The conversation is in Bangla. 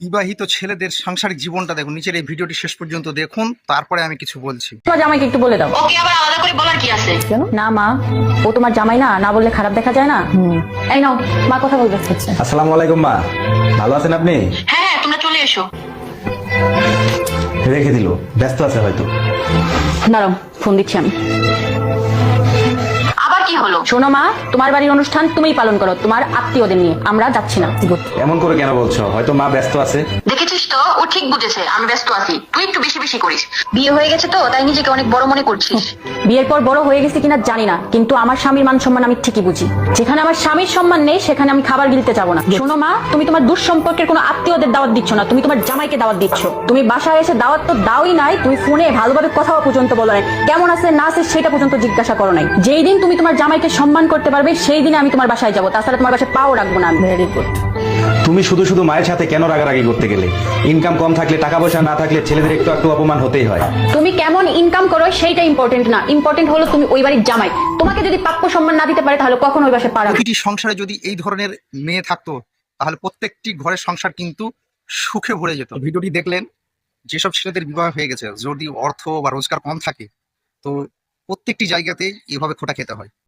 বিবাহিত ছেলেদের সাংসারিক জীবনটা দেখুন নিচের এই ভিডিওটি শেষ পর্যন্ত দেখুন তারপরে আমি কিছু বলছি। তোমার জামাইকে একটু বলে দাও। ওকে আবার আলাদা করে বলার কি আছে? কেন? না মা ও তোমার জামাই না না বললে খারাপ দেখা যায় না? এই নাও মা কথা বলবে। আচ্ছা আসসালামু আলাইকুম মা। ভালো আছেন আপনি? হ্যাঁ হ্যাঁ তোমরা চলে এসো। রেখে দিল ব্যস্ত আছে হয়তো। দাঁড়াও ফোন দিচ্ছি আমি। হলো শোনো মা তোমার বাড়ির অনুষ্ঠান তুমিই পালন করো তোমার আত্মীয়দের নিয়ে। আমরা যাচ্ছি না। এমন করে কেন বলছো? হয়তো মা ব্যস্ত আছে। দেখেছিস তো? ও ঠিক বুঝেছে আমি ব্যস্ত আছি। তুই একটু বেশি বেশি করিস। বিয়ে হয়ে গেছে তো তাই নিজেকে অনেক বড় মনে করছিস। বিয়ের পর বড় হয়ে গেছি কিনা জানি না কিন্তু আমার স্বামীর মান সম্মান আমি ঠিকই বুঝি। যেখানে আমার স্বামীর সম্মান নেই সেখানে আমি খাবার গিলতে যাব না। শোনো মা তুমি তোমার দুঃসম্পর্কের কোনো আত্মীয়দের দাওয়াত দিচ্ছ না। তুমি তোমার জামাইকে দাওয়াত দিচ্ছ। তুমি বাসায় এসে দাওয়াত তো দাওই নাই তুমি ফোনে ভালোভাবে কথাও পর্যন্ত বলো নাই। কেমন আছে না আছে সেটা পর্যন্ত জিজ্ঞাসা করো নাই। যেই দিন তুমি তোমার জামাইকে সম্মান করতে পারবে সেই দিনে আমি তোমার বাসায় যাব। তাছাড়া তোমার বাসায় পাও রাখব না আমি। ভেরি গুড তুমি শুধু শুধু মায়ের সাথে কেন রাগারাগি করতে গেলে? ইনকাম কম থাকলে টাকা পয়সা না থাকলে ছেলেদের একটু একটু অপমান হতেই হয়। তুমি কেমন ইনকাম করো সেইটা ইম্পর্টেন্ট না। ইম্পর্টেন্ট হলো তুমি ওই বাড়ির জামাই। তোমাকে যদি প্রাপ্য সম্মান না দিতে পারে তাহলে কখন ওই বাসায় পারাবে প্রতিটি সংসারে যদি এই ধরনের মেয়ে থাকতো তাহলে প্রত্যেকটি ঘরের সংসার কিন্তু সুখে ভরে যেত। ভিডিওটি দেখলেন যেসব ছেলেদের বিবাহ হয়ে গেছে যদি অর্থ বা রোজগার কম থাকে তো প্রত্যেকটি জায়গাতেই এভাবে খোটা খেতে হয়।